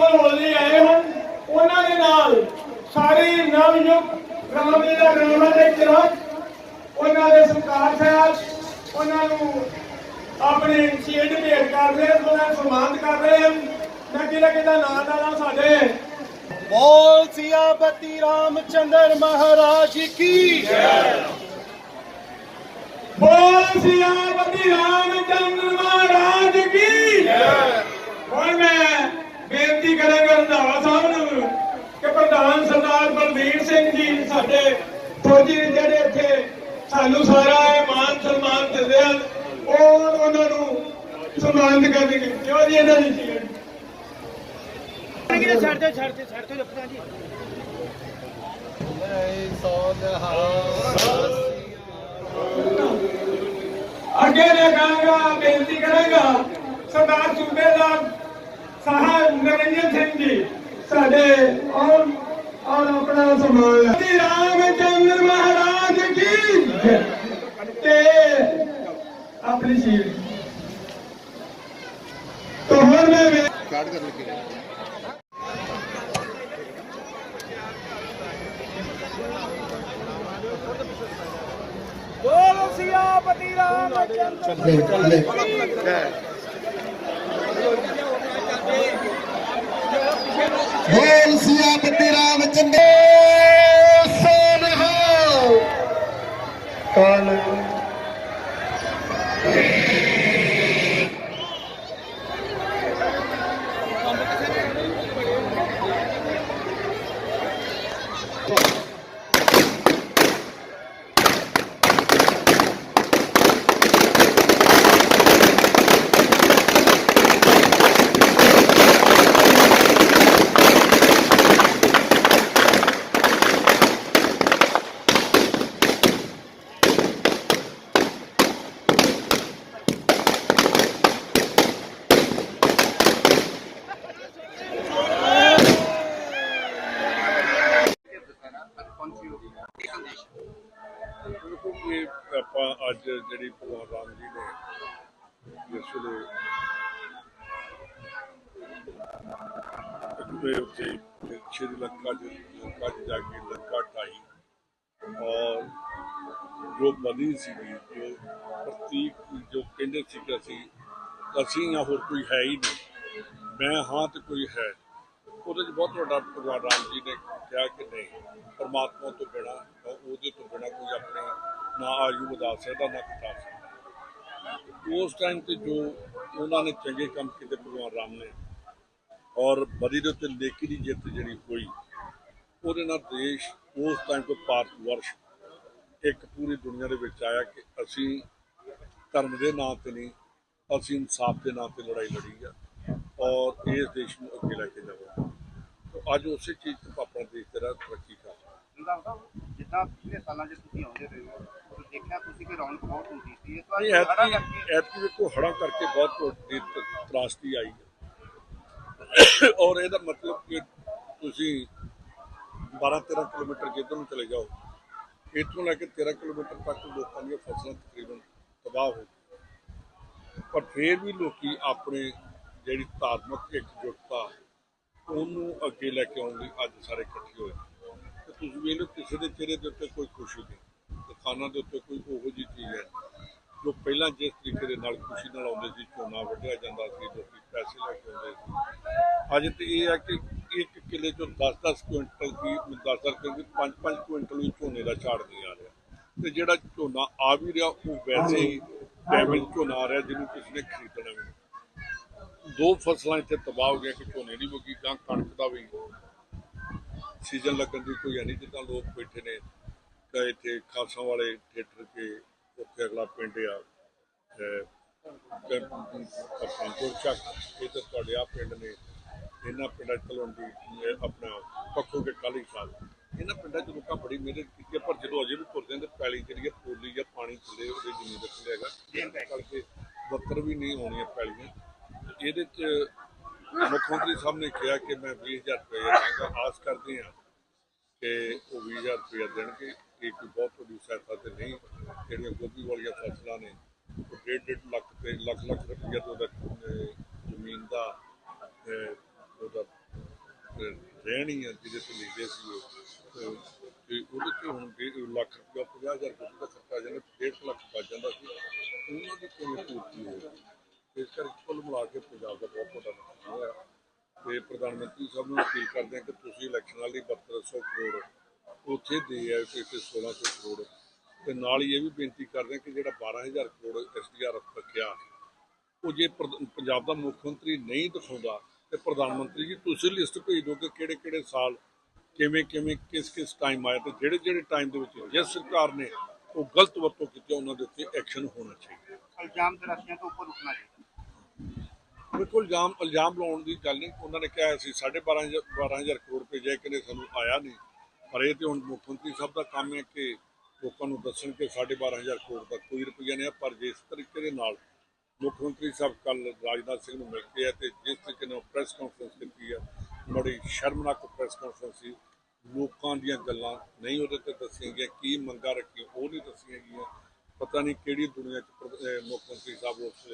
ਮੁਸਲਮਾਨ ਹੋਣ ਆਏ ਹਨ ਉਹਨਾਂ ਦੇ ਨਾਲ ਸਾਰੇ ਨਵਯੁਗ ਰਾਮੇ ਦਾ ਰਾਮਾ ਦੇ ਚਿਰਾਗ ਉਹਨਾਂ ਦੇ ਸਰਕਾਰ ਸਾਹਿਬ ਉਹਨਾਂ ਨੂੰ ਆਪਣੇ ਸ਼ੇਡ ਭੇਟ ਕਰ ਰਹੇ ਹਨ ਉਹਨਾਂ ਨੂੰ ਸਨਮਾਨਿਤ ਕਰ ਰਹੇ ਹਨ। ਮੈਂ ਕਿਹੜਾ ਕਿਹਦਾ ਨਾਮ ਦਾਣਾ ਸਾਡੇ। ਬੋਲ ਪਤੀ ਰਾਮ ਚੰਦਰ ਮਹਾਰਾਜ ਕੀ ਬੋਲ ਜੈ। ਬੋਲ ਰਾਮ ਚੰਦਰ ਮਹਾਰਾਜ ਕੀ ਜੈ। ਪ੍ਰਧਾਨ ਸਰਦਾਰ ਬਲਬੀਰ ਸਿੰਘ ਜੀ ਸਾਡੇ ਫੌਜੀ ਨੇ ਜਿਹੜੇ ਇੱਥੇ ਸਾਨੂੰ ਸਾਰਾ ਇਹ ਮਾਨ ਸਨਮਾਨ ਦਿੰਦੇ ਹਨ ਉਹ ਉਹਨਾਂ ਨੂੰ ਸਨਮਾਨਿਤ ਕਰਨਗੇ। ਜੋ ਜੀ ਇਹਨਾਂ ਦੀ ਸੀ ਛੱਡਦੇ ਛੱਡਦੇ ਛੱਡਦੇ ਰੱਖਣਾ ਜੀ ਅੱਗੇ ਮੈਂ ਕਹਾਂਗਾ ਬੇਨਤੀ ਕਰਾਂਗਾ ਸਰਦਾਰ ਸੂਬੇਦਾਰ ਸਾਹਿਬ ਨਰਿੰਦਰ ਸਿੰਘ ਜੀ ਸਾਡੇ समाया रामचंद्र महाराज की ते अपनी सीट तो हर मैं बोलो सियापति रामचंद्र ਹੋਮ ਸਿਆ ਬੱਤੀ ਰਾਮ ਚੰਦੇ ਸੋਨਹਾ ਕਾਲ ਅਕਬਰ ਉੱਤੇ ਸ਼੍ਰੀ ਲੰਕਾ ਜੀ ਲੰਕਾ ਚ ਜਾ ਕੇ ਲੰਕਾ ਢਾਈ ਔਰ ਜੋ ਬਣੀ ਸੀ ਜੋ ਪ੍ਰਤੀਕ, ਜੋ ਕਹਿੰਦੇ ਸੀ ਕਿ ਅਸੀਂ ਅਸੀਂ ਜਾਂ ਹੋਰ ਕੋਈ ਹੈ ਹੀ ਨਹੀਂ। ਮੈਂ ਹਾਂ ਤੇ ਕੋਈ ਹੈ। ਉਹਦੇ 'ਚ ਬਹੁਤ ਵੱਡਾ ਭਗਵਾਨ ਰਾਮ ਜੀ ਨੇ ਕਿਹਾ ਕਿ ਨਹੀਂ, ਪਰਮਾਤਮਾ ਤੋਂ ਬਿਨਾ ਉਹਦੇ ਤੋਂ ਬਿਨਾ ਕੋਈ ਆਪਣੇ ਨਾ ਆਯੂ ਵਧਾ ਸਕਦਾ, ਨਾ ਘਟਾ ਸਕਦਾ। ਉਸ ਟਾਈਮ ਤੇ ਜੋ ਉਹਨਾਂ ਨੇ ਚੰਗੇ ਕੰਮ ਕੀਤੇ ਭਗਵਾਨ ਰਾਮ ਨੇ ਔਰ ਬਦੀ ਦੇ ਉੱਤੇ ਲੇਖੀ ਦੀ ਜਿੱਤ ਜਿਹੜੀ ਹੋਈ ਉਹਦੇ ਨਾਲ ਦੇਸ਼ ਉਸ ਟਾਈਮ ਤੋਂ ਭਾਰਤ ਵਰਸ਼ ਇੱਕ ਪੂਰੀ ਦੁਨੀਆ ਦੇ ਵਿੱਚ ਆਇਆ ਕਿ ਅਸੀਂ ਧਰਮ ਦੇ ਨਾਂ ਤੇ ਨਹੀਂ ਅਸੀਂ ਇਨਸਾਫ ਦੇ ਨਾਂ ਤੇ ਲੜਾਈ ਲੜੀ ਆ ਔਰ ਇਸ ਦੇਸ਼ ਨੂੰ ਅੱਗੇ ਲੈ ਕੇ ਜਾਵਾਂਗੇ। ਅੱਜ ਉਸੇ ਚੀਜ਼ ਤੋਂ ਆਪਣਾ ਦੇਸ਼ ਤੇਰਾ ਤਰੱਕੀ ਕਰ ਜਿੱਦਾਂ ਪਿਛਲੇ ਸਾਲਾਂ 'ਚ ਤੁਸੀਂ ਆਉਂਦੇ ਰਹੇ ਹੋ ਦੇਖਿਆ ਤੁਸੀਂ ਕਿ ਰੌਣਕ ਬਹੁਤ ਹੁੰਦੀ ਸੀ ਇਸ ਵਾਰ ਐਤਕੀ ਕਰਕੇ ਐਤਕੀ ਵੇਖੋ ਹੜ੍ਹਾਂ ਕਰਕੇ ਬਹੁਤ ਤਰਾਸਦੀ ਆਈ ਹੈ। ਔਰ ਇਹਦਾ ਮਤਲਬ ਕਿ ਤੁਸੀਂ 12 13 ਕਿਲੋਮੀਟਰ ਜਿੱਧਰ ਨੂੰ ਚਲੇ ਜਾਓ, ਇੱਥੋਂ ਲੈ ਕੇ 13 ਕਿਲੋਮੀਟਰ ਤੱਕ ਲੋਕਾਂ ਦੀਆਂ ਫਸਲਾਂ ਤਕਰੀਬਨ ਤਬਾਹ ਹੋ ਗਈਆਂ। ਪਰ ਫਿਰ ਵੀ ਲੋਕੀ ਆਪਣੇ ਜਿਹੜੀ ਧਾਰਮਿਕ ਇਕਜੁੱਟਤਾ, ਉਹਨੂੰ ਅੱਗੇ ਲੈ ਕੇ ਆਉਣ ਲਈ ਅੱਜ ਸਾਰੇ ਇਕੱਠੇ ਹੋਏ। ਤੇ ਤੁਸੀਂ ਵੇਖ ਲਓ, ਕਿਸੇ ਦੇ ਚਿਹਰੇ ਦੇ ਉੱਤੇ ਕੋਈ ਖੁਸ਼ੀ ਨਹੀਂ ਦੁਕਾਨਾਂ ਦੇ ਉੱਤੇ ਕੋਈ ਉਹੋ ਜਿਹੀ ਚੀਜ਼ ਹੈ। ਜੋ ਪਹਿਲਾਂ ਜਿਸ ਤਰੀਕੇ ਦੇ ਨਾਲ ਖੁਸ਼ੀ ਨਾਲ ਆਉਂਦੇ ਸੀ, ਝੋਨਾ ਵੱਢਿਆ ਜਾਂਦਾ ਸੀ, ਲੋਕੀ ਪੈਸੇ ਲੈ ਕੇ ਆਉਂਦੇ ਸੀ। ਅੱਜ ਤੇ ਇਹ ਹੈ ਕਿ ਇੱਕ ਕਿੱਲੇ ਚੋਂ 10-10 ਕੁਇੰਟਲ ਦੀ 10-10 ਕਿਉਂਕਿ 5-5 ਕੁਇੰਟਲ ਵੀ ਝੋਨੇ ਦਾ ਝਾੜ ਨਹੀਂ ਆ ਰਿਹਾ। ਤੇ ਜਿਹੜਾ ਝੋਨਾ ਆ ਵੀ ਰਿਹਾ, ਉਹ ਵੈਸੇ ਹੀ ਡੈਮੇਜ ਝੋਨਾ ਆ ਰਿਹਾ, ਜਿਹਨੂੰ ਕਿਸੇ ਨੇ ਖਰੀਦਣਾ ਵੀ। ਦੋ ਫਸਲਾਂ ਇੱਥੇ ਤਬਾਹ ਹੋ ਗਈਆਂ ਕਿ ਝੋਨੇ ਦੀ ਮੁੱਕੀ ਗਾਂ ਕਣਕ ਦਾ ਵੀ। ਸੀਜ਼ਨ ਲੱਗਣ ਦੀ ਕੋਈ ਹੈ ਨਹੀਂ, ਜਿੱਦਾਂ ਲੋਕ ਬੈਠੇ ਨੇ, ਤਾਂ ਇੱਥੇ ਖਾਸਾਂ ਵਾਲੇ ਥੀਏਟਰ ਕੇ ਉੱਥੇ ਅਗਲਾ ਪਿੰਡ ਆ ਅਹ, ਤੇ ਇਹ ਤਾਂ ਤੁਹਾਡੇ ਆ ਪਿੰਡ ਨੇ ਇਹਨਾਂ ਪਿੰਡਾਂ ਚ ਤਲਵੰਡੀ ਆਪਣਾ ਪੱਖੋ ਕੇ ਕਾਲੀ ਸਾਹਿਬ ਇਹਨਾਂ ਪਿੰਡਾਂ ਚ ਲੋਕਾਂ ਬੜੀ ਮਿਹਨਤ ਕੀਤੀ ਪਰ ਜਦੋਂ ਅਜੇ ਵੀ ਤੁਰਦੇ ਨੇ ਪੈਲੀ ਜਿਹੜੀ ਹੈ ਪੋਲੀ ਜਾਂ ਪਾਣੀ ਥੱਲੇ ਉਹਦੇ ਜ਼ਮੀਨ ਦੇ ਥੱਲੇ ਹੈਗਾ। ਕਰਕੇ ਬੱਤਰ ਵੀ ਨਹੀਂ ਹੋਣੀਆਂ ਪੈਲੀਆਂ। ਇਹਦੇ ਚ ਮੁੱਖ ਮੰਤਰੀ ਸਾਹਿਬ ਨੇ ਕਿਹਾ ਕਿ ਮੈਂ 20000 ਰੁਪਏ ਦਾਂਗਾ ਆਸ ਕਰਦੇ ਹਾਂ। ਕਿ ਉਹ 20000 ਰੁਪਏ ਦੇਣਗੇ। ਇਹ ਕੋਈ ਬਹੁਤ ਵੱਡੀ ਸਹਾਇਤਾ ਤੇ ਨਹੀਂ। ਜਿਹੜੀਆਂ ਗੋਭੀ ਵਾਲੀਆਂ ਫਸਲਾਂ ਨੇ, ਉਹ ਡੇਢ ਡੇਢ ਲੱਖ ਤੇ ਲੱਖ ਲੱਖ ਰੁਪਏ ਤੋਂ ਦਾ ਜ਼ਮੀਨ ਦਾ ਉਹਦਾ ਰਹਿਣੀ ਹੈ ਜਿਹਦੇ ਤੇ ਲਿਖਦੇ ਸੀ ਉਹ ਤੇ- ਉਹਦੇ ਤੇ ਹੁਣ ਲੱਖ ਰੁਪਇਆ 50000 ਰੁਪਏ ਦਾ ਖਰਚਾ ਜਾਂਦਾ 1.5 ਲੱਖ ਬਚ ਜਾਂਦਾ ਸੀ। ਉਹਨਾਂ ਦੀ ਕੋਈ ਪੂਰਤੀ ਹੋਈ। ਇਸ ਕਰਕੇ ਕੁੱਲ ਮਿਲਾ ਕੇ ਪੰਜਾਬ ਦਾ ਬਹੁਤ ਵੱਡਾ ਨੁਕਸਾਨ ਹੋਇਆ। ਤੇ ਪ੍ਰਧਾਨ ਮੰਤਰੀ ਸਾਹਿਬ ਨੂੰ ਅਪੀਲ ਕਰਦੇ ਹਾਂ ਕਿ ਤੁਸੀਂ ਇਲੈਕਸ਼ਨ ਵਾਲੀ 7200 ਕਰੋੜ। ਉੱਥੇ ਦੇ ਆ ਕਿ 1600 ਕਰੋੜ। ਤੇ ਨਾਲ ਹੀ ਇਹ ਵੀ ਬੇਨਤੀ ਕਰਦੇ ਹਾਂ ਕਿ ਜਿਹੜਾ 12000 ਕਰੋੜ ਐਸਡੀਆਰਐਫ ਰੱਖਿਆ, ਉਹ ਜੇ ਪੰਜਾਬ ਦਾ ਮੁੱਖ ਮੰਤਰੀ ਨਹੀਂ ਦਿਖਾਉਂਦਾ, ਤੇ ਪ੍ਰਧਾਨ ਮੰਤਰੀ ਜੀ, ਤੁਸੀਂ ਲਿਸਟ ਭੇਜ ਦਿਓ ਕਿ ਕਿਹੜੇ ਕਿਹੜੇ ਸਾਲ ਕਿਵੇਂ ਕਿਵੇਂ ਕਿਸ ਕਿਸ ਟਾਈਮ ਆਇਆ ਤੇ ਜਿਹੜੇ ਜਿਹੜੇ ਟਾਈਮ ਦੇ ਵਿੱਚ ਜਿਸ ਸਰਕਾਰ ਨੇ ਉਹ ਗਲਤ ਵਰਤੋਂ ਕੀਤੀ ਉਹਨਾਂ ਦੇ ਉੱਤੇ ਐਕਸ਼ਨ ਹੋਣਾ ਚਾਹੀਦਾ। ਇਲਜ਼ਾਮ ਤਰਾਸ਼ੀਆਂ ਤੋਂ ਉੱਪਰ ਉੱਠਣਾ ਚਾਹੀਦਾ। ਬਿਲਕੁਲ ਇਲਜ਼ਾਮ ਇਲਜ਼ਾਮ ਲਾਉਣ ਦੀ ਗੱਲ ਨਹੀਂ। ਉਹਨਾਂ ਨੇ ਕਿਹਾ ਸੀ 12500 12000 ਕਰੋੜ ਰੁਪਏ ਜੇ ਕਿਨੇ ਸਾਨੂੰ ਆਇਆ ਨਹੀਂ। ਪਰ ਇਹ ਤੇ ਹੁਣ ਮੁੱਖ ਮੰਤਰੀ ਸਾਹਿਬ ਦਾ ਕੰਮ ਹੈ ਕਿ ਲੋਕਾਂ ਨੂੰ ਦੱਸਣ ਕਿ 12500 ਕਰੋੜ ਦਾ ਕੋਈ ਰੁਪਈਆ ਨਹੀਂ ਆ ਪਰ ਜਿਸ ਤਰੀਕੇ ਦੇ ਨਾਲ ਮੁੱਖ ਮੰਤਰੀ ਸਾਹਿਬ ਕੱਲ ਰਾਜਨਾਥ ਸਿੰਘ ਨੂੰ ਮਿਲ ਕੇ ਆ ਤੇ ਜਿਸ ਤਰੀਕੇ ਨਾਲ ਪ੍ਰੈਸ ਕਾਨਫਰੰਸ ਕੀਤੀ ਆ ਬੜੀ ਸ਼ਰਮਨਾਕ ਪ੍ਰੈਸ ਕਾਨਫਰੰਸ ਸੀ। ਲੋਕਾਂ ਦੀਆਂ ਗੱਲਾਂ ਨਹੀਂ ਉਹਦੇ ਤੇ ਦੱਸੀਆਂ ਗਈਆਂ, ਕੀ ਮੰਗਾਂ ਰੱਖੀਆਂ, ਉਹ ਨਹੀਂ ਦੱਸੀਆਂ ਗਈਆਂ। ਪਤਾ ਨਹੀਂ ਕਿਹੜੀ ਦੁਨੀਆ 'ਚ ਮੁੱਖ ਮੰਤਰੀ ਸਾਹਿਬ ਉਸ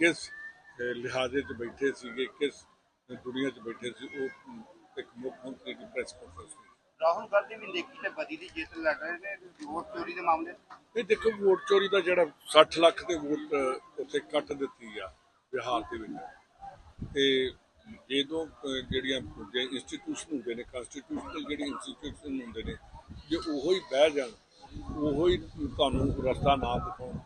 ਕਿਸ ਲਿਹਾਜ਼ੇ 'ਚ ਬੈਠੇ ਸੀਗੇ ਕਿਸ ਦੁਨੀਆ 'ਚ ਬੈਠੇ ਸੀ ਉਹ ਇੱਕ ਮੁੱਖ ਮੰਤਰੀ ਦੀ ਪ੍ਰੈਸ ਕਾਨਫਰੰਸ ਰਾਹੁਲ ਗਾਂਧੀ ਵੀ ਦੇਖੀ ਤੇ ਬਦੀ ਦੀ ਜਿੱਤ ਲੜ ਰਹੇ ਨੇ ਵੋਟ ਚੋਰੀ ਦੇ ਮਾਮਲੇ। ਇਹ ਦੇਖੋ ਵੋਟ ਚੋਰੀ ਦਾ ਜਿਹੜਾ 60 ਲੱਖ ਦੇ ਵੋਟ ਉੱਥੇ ਕੱਟ ਦਿੱਤੀ ਆ ਬਿਹਾਰ ਦੇ ਵਿੱਚ ਤੇ ਜਦੋਂ ਜਿਹੜੀਆਂ ਇੰਸਟੀਟਿਊਸ਼ਨ ਹੁੰਦੇ ਨੇ ਕਨਸਟੀਟਿਊਸ਼ਨਲ ਜਿਹੜੇ ਇੰਸਟੀਟਿਊਸ਼ਨ ਹੁੰਦੇ ਨੇ ਜੇ ਉਹੋ ਹੀ ਬਹਿ ਜਾਣ ਉਹੋ ਹੀ ਤੁਹਾਨੂੰ ਰਸਤਾ ਨਾ ਦਿਖਾਉਣ